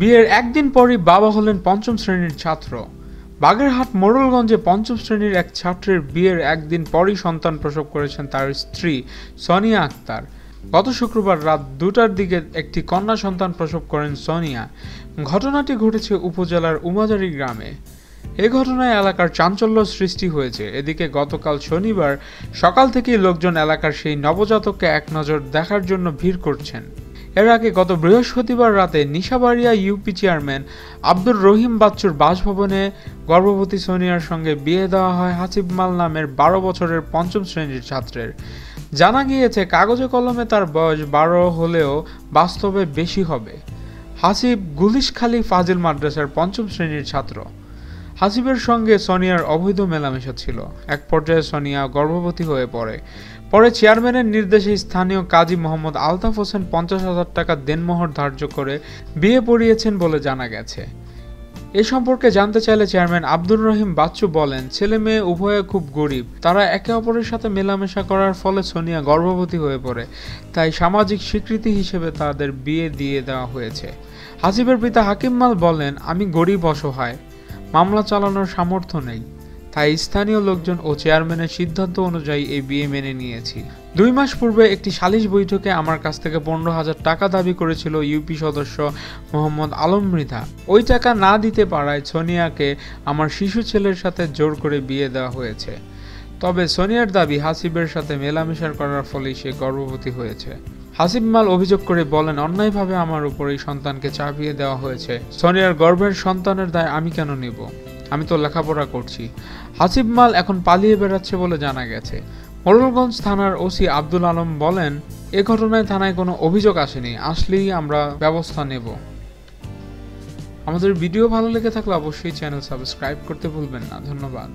বিয়ের একদিন পরই বাবা হলেন পঞ্চম শ্রেণির ছাত্র। বাগেরহাট মোড়লগঞ্জে পঞ্চম শ্রেণির এক ছাত্রের বিয়ের একদিন পরই সন্তান প্রসব করেছেন তার স্ত্রী সোনিয়া আক্তার। গত শুক্রবার রাত দুটার দিকে একটি কন্যা সন্তান প্রসব করেন সোনিয়া। ঘটনাটি ঘটেছে উপজেলার উমাজারি গ্রামে। এ ঘটনায় এলাকার চাঞ্চল্য সৃষ্টি হয়েছে। এদিকে গতকাল শনিবার সকাল থেকেই লোকজন এলাকার সেই নবজাতককে এক নজর দেখার জন্য ভিড় করছেন। এর আগে গত বৃহস্পতিবার রাতে নিশাবাড়িয়া ইউপি চেয়ারম্যান আব্দুর রহিম বাচ্চুর বাসভবনে গর্ভবতী সোনিয়ার সঙ্গে বিয়ে দেওয়া হয় হাসিব মাল নামের বারো বছরের পঞ্চম শ্রেণির ছাত্রের। জানা গিয়েছে, কাগজে কলমে তার বয়স বারো হলেও বাস্তবে বেশি হবে। হাসিব গুলিশখালী ফাজিল মাদ্রাসার পঞ্চম শ্রেণির ছাত্র। হাসিবের সঙ্গে সোনিয়ার অবৈধ মেলামেশা ছিল। এক পর্যায়ে সোনিয়া গর্ভবতী হয়ে পড়ে। পরে চেয়ারম্যানের নির্দেশে স্থানীয় কাজী মোহাম্মদ আলতাফ হোসেন পঞ্চাশ হাজার টাকা দেনমোহর ধার্য করে বিয়ে পড়িয়েছেন বলে জানা গেছে। এ সম্পর্কে জানতে চাইলে চেয়ারম্যান আব্দুর রহিম বাচ্চু বলেন, ছেলে মেয়ে উভয়ে খুব গরিব। তারা একে অপরের সাথে মেলামেশা করার ফলে সোনিয়া গর্ভবতী হয়ে পড়ে। তাই সামাজিক স্বীকৃতি হিসেবে তাদের বিয়ে দিয়ে দেওয়া হয়েছে। হাসিবের পিতা হাকিম মাল বলেন, আমি গরিব অসহায়। মামলা চালানোর সামর্থ্য নেই, তাই স্থানীয় লোকজন ও চেয়ারম্যানের সিদ্ধান্ত অনুযায়ী এই বিয়ে মেনে নিয়েছি। দুই মাস পূর্বে একটি সালিশ বৈঠকে আমার কাছ থেকে পনেরো হাজার টাকা দাবি করেছিল ইউপি সদস্য মোহাম্মদ আলম মৃধা। ওই টাকা না দিতে পারায় সোনিয়াকে আমার শিশু ছেলের সাথে জোর করে বিয়ে দেওয়া হয়েছে। তবে সোনিয়ার দাবি হাসিবের সাথে মেলামেশার করার ফলেই সে গর্ভবতী হয়েছে। হাসিব মাল অভিযোগ করে বলেন, অন্যায়ভাবে আমার উপর এই সন্তানকে চাপিয়ে দেওয়া হয়েছে। সোনিয়ার গর্ভের সন্তানের দায় আমি কেন নেব? আমি তো লেখাপড়া করছি। হাসিব মাল এখন পালিয়ে বেড়াচ্ছে বলে জানা গেছে। মোরলগঞ্জ থানার ওসি আব্দুল আলম বলেন, এ ঘটনায় থানায় কোনো অভিযোগ আসেনি। আসলেই আমরা ব্যবস্থা নেব। আমাদের ভিডিও ভালো লেগে থাকলে অবশ্যই চ্যানেল সাবস্ক্রাইব করতে ভুলবেন না। ধন্যবাদ.